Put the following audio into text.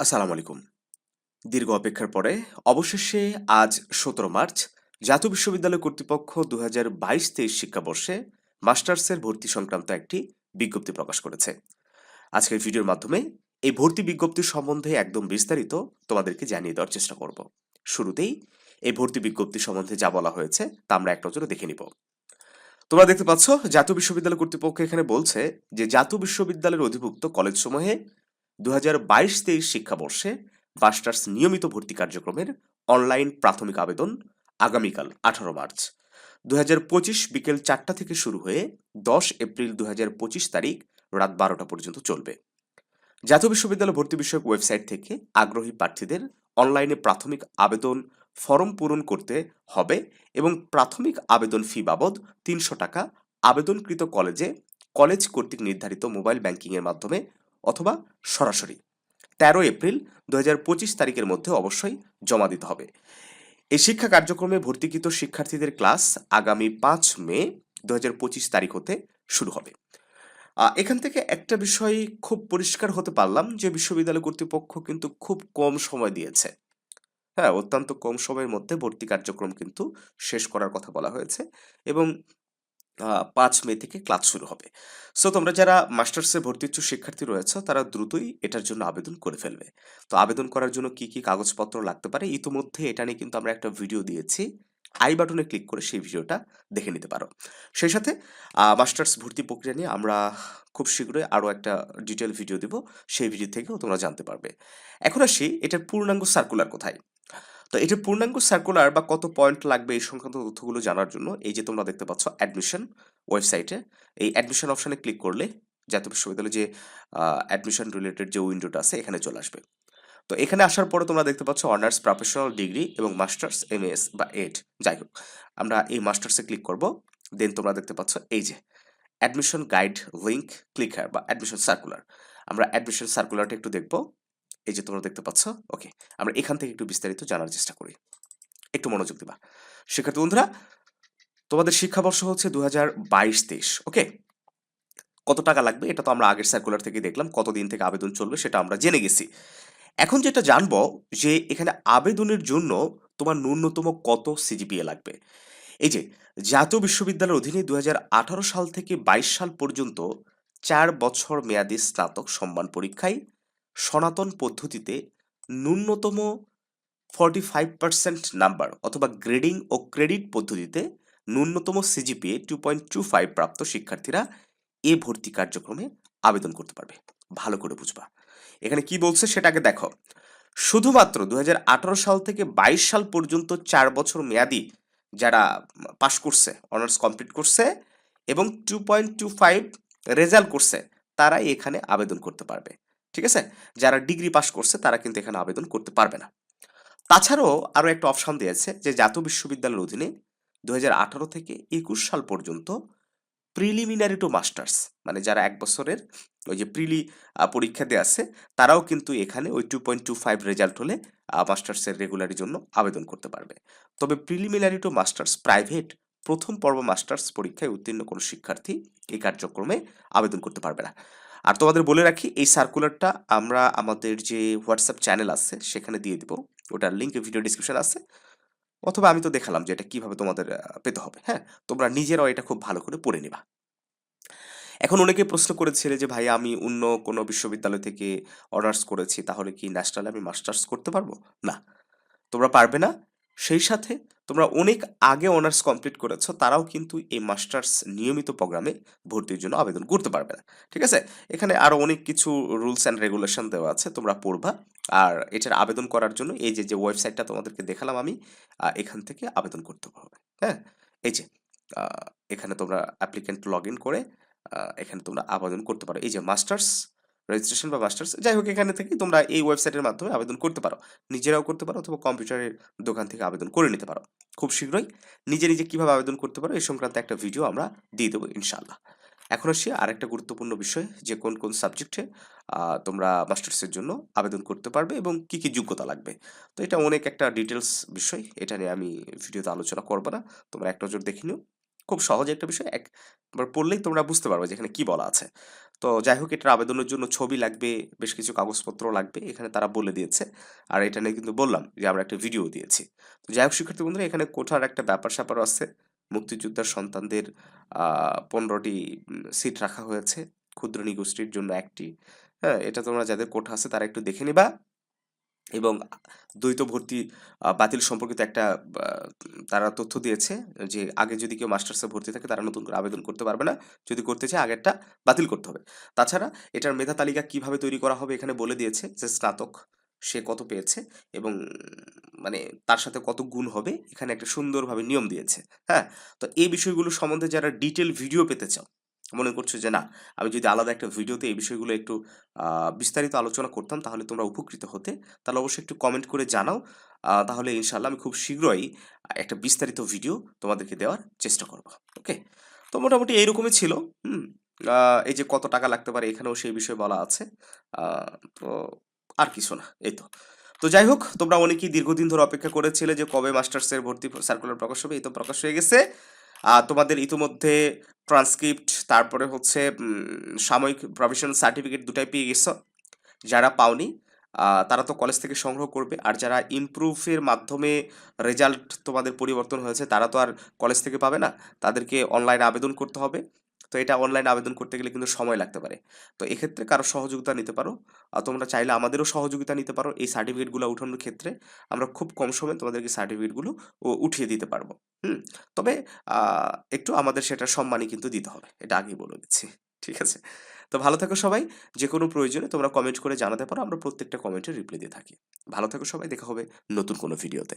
আসসালামু আলাইকুম। দীর্ঘ অপেক্ষার পরে অবশেষে আজ সতেরো মার্চ, জাতীয় বিশ্ববিদ্যালয় কর্তৃপক্ষ দু হাজার বাইশ তেইশ শিক্ষাবর্ষে মাস্টার্সের ভর্তি সংক্রান্ত একটি বিজ্ঞপ্তি প্রকাশ করেছে। আজকের ভিডিওর মাধ্যমে এই ভর্তি বিজ্ঞপ্তি সম্বন্ধে একদম বিস্তারিত তোমাদেরকে জানিয়ে দেওয়ার চেষ্টা করব। শুরুতেই এই ভর্তি বিজ্ঞপ্তি সম্বন্ধে যা বলা হয়েছে তা আমরা এক নজরে দেখে নিব। তোমরা দেখতে পাচ্ছ, জাতীয় বিশ্ববিদ্যালয় কর্তৃপক্ষ এখানে বলছে যে জাতীয় বিশ্ববিদ্যালয়ের অধিভুক্ত কলেজসমূহে দু হাজার বাইশ তেইশ শিক্ষাবর্ষে মাস্টার্স নিয়মিত ভর্তি কার্যক্রমের অনলাইন প্রাথমিক আবেদন আগামীকাল আঠারো মার্চ। দু হাজার পঁচিশ বিকেল চারটা থেকে শুরু হয়ে দশ এপ্রিল দু হাজার পঁচিশ তারিখ রাত বারোটা পর্যন্ত চলবে। জাতীয় বিশ্ববিদ্যালয় ভর্তি বিষয়ক ওয়েবসাইট থেকে আগ্রহী প্রার্থীদের অনলাইনে প্রাথমিক আবেদন ফর্ম পূরণ করতে হবে এবং প্রাথমিক আবেদন ফি বাবদ তিনশো টাকা আবেদনকৃত কলেজে কলেজ কর্তৃক নির্ধারিত মোবাইল ব্যাংকিংয়ের মাধ্যমে অথবা সরাসরি। তেরো এপ্রিল দু হাজার পঁচিশ তারিখের মধ্যে অবশ্যই জমা দিতে হবে। এই শিক্ষা কার্যক্রমে ভর্তিকৃত শিক্ষার্থীদের ক্লাস আগামী পাঁচ মে দু হাজার পঁচিশ তারিখ হতে শুরু হবে। এখান থেকে একটা বিষয় খুব পরিষ্কার হতে পারলাম যে বিশ্ববিদ্যালয় কর্তৃপক্ষ কিন্তু খুব কম সময় দিয়েছে। হ্যাঁ অত্যন্ত কম সময়ের মধ্যে ভর্তি কার্যক্রম কিন্তু শেষ করার কথা বলা হয়েছে এবং পাঁচ মে থেকে ক্লাস শুরু হবে। সো তোমরা যারা মাস্টার্সে ভর্তি ইচ্ছুক শিক্ষার্থী রয়েছে, তারা দ্রুতই এটার জন্য আবেদন করে ফেলবে। তো আবেদন করার জন্য কি কি কাগজপত্র লাগতে পারে, ইতিমধ্যে এটা নিয়ে কিন্তু আমরা একটা ভিডিও দিয়েছি। আই বাটনে ক্লিক করে সেই ভিডিওটা দেখে নিতে পারো। সেই সাথে মাস্টার্স ভর্তি প্রক্রিয়া নিয়ে আমরা খুব শীঘ্রই আরও একটা ডিটেল ভিডিও দিব। সেই ভিডিও থেকেও তোমরা জানতে পারবে। এখন আসি, এটার পূর্ণাঙ্গ সার্কুলার কোথায়? তো এটার পূর্ণাঙ্গ সার্কুলার বা কত পয়েন্ট লাগবে এই সংক্রান্ত তথ্যগুলো জানার জন্য, এই যে তোমরা দেখতে পাচ্ছ অ্যাডমিশন ওয়েবসাইটে এই অ্যাডমিশন অপশানে ক্লিক করলে জাতীয় বিশ্ববিদ্যালয়ে যে অ্যাডমিশন রিলেটেড যে উইন্ডোটা আছে, এখানে চলে আসবে। তো এখানে আসার পরে তোমরা দেখতে পাচ্ছ অনার্স প্রফেশনাল ডিগ্রি এবং মাস্টার্স এম বা এড যাই হোক। আমরা এই মাস্টার্সে ক্লিক করব দেন তোমরা দেখতে পাচ্ছ এই যে অ্যাডমিশন গাইড লিঙ্ক ক্লিকার বা অ্যাডমিশন সার্কুলার আমরা অ্যাডমিশন সার্কুলারটা একটু দেখব। এই যে তোমরা দেখতে পাচ্ছ, ওকে, আমরা এখান থেকে একটু বিস্তারিত জানার চেষ্টা করি। একটু মনোযোগ দিবা। শিক্ষার্থী বন্ধুরা, তোমাদের শিক্ষাবর্ষ হচ্ছে দু হাজার বাইশ ওকে? কত টাকা লাগবে? এটা তো আমরা আগের সার্কুলার থেকে দেখলাম, কতদিন থেকে আবেদন চলবে সেটা আমরা জেনে গেছি। এখন যেটা জানব, যে এখানে আবেদনের জন্য তোমার ন্যূনতম কত সিজিপিএ লাগবে? এই যে, জাতীয় বিশ্ববিদ্যালয়ের অধীনে দুই হাজার আঠারো সাল থেকে বাইশ সাল পর্যন্ত চার বছর মেয়াদী স্নাতক সম্মান পরীক্ষায় সনাতন পদ্ধতিতে ন্যূনতম ফর্টি ফাইভ পার্সেন্ট নাম্বার অথবা গ্রেডিং ও ক্রেডিট পদ্ধতিতে ন্যূনতম CGPA two point two five প্রাপ্ত শিক্ষার্থীরা এ ভর্তি কার্যক্রমে আবেদন করতে পারবে। ভালো করে বুঝবা। এখানে কি বলছে সেটাকে দেখো। শুধুমাত্র দু হাজার আঠারো সাল থেকে বাইশ সাল পর্যন্ত চার বছর মেয়াদি যারা পাশ করছে অনার্স কমপ্লিট করছে এবং two point two five result করছে তারাই এখানে আবেদন করতে পারবে। ঠিক আছে? যারা ডিগ্রি পাশ করছে তারা কিন্তু এখানে আবেদন করতে পারবে না। তাছাড়াও আরও একটা অপশান দিয়েছে যে জাতীয় বিশ্ববিদ্যালয়ের অধীনে দুহাজার আঠারো থেকে একুশ সাল পর্যন্ত প্রিলিমিনারি টু মাস্টার্স মানে যারা এক বছরের ওই যে প্রিলি পরীক্ষা দিয়ে আছে, তারাও কিন্তু এখানে ওই two point two five result হলে মাস্টার্সের রেগুলারির জন্য আবেদন করতে পারবে। তবে প্রিলিমিনারি টু মাস্টার্স প্রাইভেট প্রথম পর্ব মাস্টার্স পরীক্ষায় উত্তীর্ণ কোনো শিক্ষার্থী এই কার্যক্রমে আবেদন করতে পারবে না। আর তোমাদের বলে রাখি, এই সার্কুলারটা আমরা আমাদের যে হোয়াটসঅ্যাপ চ্যানেল আছে, সেখানে দিয়ে দিব। ওটার লিঙ্ক ভিডিও ডিসক্রিপশন আছে। অথবা আমি তো দেখালাম যে এটা কীভাবে তোমাদের পেতে হবে হ্যাঁ? তোমরা নিজেরাও এটা খুব ভালো করে পড়ে নিবা। এখন অনেকে প্রশ্ন করেছিলে যে, ভাই, আমি অন্য কোনো বিশ্ববিদ্যালয় থেকে অনার্স করেছি, তাহলে কি ন্যাশনালে আমি মাস্টার্স করতে পারব? না। তোমরা পারবে না। সেই সাথে তোমরা অনেক আগে অনার্স কমপ্লিট করেছ, তারাও কিন্তু এই মাস্টার্স নিয়মিত প্রোগ্রামে ভর্তির জন্য আবেদন করতে পারবে না। ঠিক আছে? এখানে আরও অনেক কিছু রুলস অ্যান্ড রেগুলেশন দেওয়া আছে, তোমরা পড়বা। আর এটার আবেদন করার জন্য এই যে যে ওয়েবসাইটটা তোমাদেরকে দেখালাম আমি এখান থেকে আবেদন করতে হবে হ্যাঁ? এই যে এখানে তোমরা অ্যাপ্লিকেন্ট লগ ইন করে এখানে তোমরা আবেদন করতে পারো। এই যে মাস্টার্স রেজিস্ট্রেশন বা মাস্টার্স যাই হোক এখানে থেকে তোমরা এই ওয়েবসাইটের মাধ্যমে আবেদন করতে পারো। নিজেরাও করতে পারো অথবা কম্পিউটারের দোকান থেকে আবেদন করে নিতে পারো। খুব শীঘ্রই নিজে নিজে কীভাবে আবেদন করতে পারো এই সংক্রান্ত একটা ভিডিও আমরা দিয়ে দেবো ইনশাল্লাহ এখন আসি আরেকটা গুরুত্বপূর্ণ বিষয়, যে কোন কোন সাবজেক্টে তোমরা মাস্টার্সের জন্য আবেদন করতে পারবে এবং কি কি যোগ্যতা লাগবে। তো এটা অনেক একটা ডিটেলস বিষয়, এটা নিয়ে আমি ভিডিওতে আলোচনা করব না। তোমরা এক নজর দেখে নিও। খুব সহজ একটা বিষয়। একবার পড়লেই তোমরা বুঝতে পারবে যে এখানে কি বলা আছে। তো যাই হোক এটার আবেদনের জন্য ছবি লাগবে, বেশ কিছু কাগজপত্র লাগবে, এখানে তারা বলে দিয়েছে। আর এটা নিয়ে কিন্তু বললাম যে আমরা একটা ভিডিও দিয়েছি। তো যাই হোক শিক্ষার্থী বন্ধুরা, এখানে কোঠার একটা ব্যাপার স্যাপার আছে। মুক্তিযোদ্ধার সন্তানদের পনেরোটি সিট রাখা হয়েছে। ক্ষুদ্র নিগোষ্ঠীর জন্য একটি। হ্যাঁ এটা তোমরা যাদের কোঠা আছে, তারা একটু দেখে নিবা। এবং দ্বৈত ভর্তি বাতিল সম্পর্কিত একটা তারা তথ্য দিয়েছে যে আগে যদি কেউ মাস্টার্সে ভর্তি থাকে তারা নতুন করে আবেদন করতে পারবে না। যদি করতে চায় আগেরটা বাতিল করতে হবে। তাছাড়া এটার মেধা তালিকা কীভাবে তৈরি করা হবে এখানে বলে দিয়েছে যে স্নাতক সে কত পেয়েছে এবং মানে তার সাথে কত গুণ হবে এখানে একটা সুন্দরভাবে নিয়ম দিয়েছে। হ্যাঁ? তো এই বিষয়গুলো সম্বন্ধে যারা ডিটেল ভিডিও পেতে চাও মনে করছ যে, না, আমি যদি আলাদা একটা ভিডিওতে এই বিষয়গুলো একটু বিস্তারিত আলোচনা করতাম, তাহলে তোমরা উপকৃত হতে। তাহলে অবশ্যই একটু কমেন্ট করে জানাও। তাহলে ইনশাল্লাহ আমি খুব শীঘ্রই একটা বিস্তারিত ভিডিও তোমাদেরকে দেওয়ার চেষ্টা করব। ওকে তো মোটামুটি এইরকমই ছিল। হুম? এই যে কত টাকা লাগতে পারে এখানেও সেই বিষয়ে বলা আছে। তো আর কিছু না, এই তো। তো যাই হোক, তোমরা অনেকেই দীর্ঘদিন ধরে অপেক্ষা করেছিলে যে কবে মাস্টার্সের ভর্তি সার্কুলার প্রকাশ হবে, এই তো প্রকাশ হয়ে গেছে। তোমাদের ইতিমধ্যে ট্রান্সক্রিপ্ট তারপরে হচ্ছে সাময়িক প্রফেশনাল সার্টিফিকেট দুটাই পেয়ে গেছো। যারা পাওনি তারা তো কলেজ থেকে সংগ্রহ করবে। আর যারা ইমপ্রুভের মাধ্যমে রেজাল্ট তোমাদের পরিবর্তন হয়েছে, তারা তো আর কলেজ থেকে পাবে না। তাদেরকে অনলাইনে আবেদন করতে হবে। তো এটা অনলাইনে আবেদন করতে গেলে কিন্তু সময় লাগতে পারে। তো এক্ষেত্রে কারও সহযোগিতা নিতে পারো। আর তোমরা চাইলে আমাদেরও সহযোগিতা নিতে পারো। এই সার্টিফিকেটগুলো উঠানোর ক্ষেত্রে আমরা খুব কম সময়ে তোমাদেরকে সার্টিফিকেটগুলো উঠিয়ে দিতে পারব। হুম? তবে একটু আমাদের সেটা সম্মানই কিন্তু দিতে হবে। এটা আগেই বলে দিচ্ছি। ঠিক আছে? তো ভালো থাকো সবাই। যে কোনো প্রয়োজনে তোমরা কমেন্ট করে জানাতে পারো। আমরা প্রত্যেকটা কমেন্টে রিপ্লাই দিয়ে থাকি। ভালো থাকো সবাই। দেখা হবে নতুন কোনো ভিডিওতে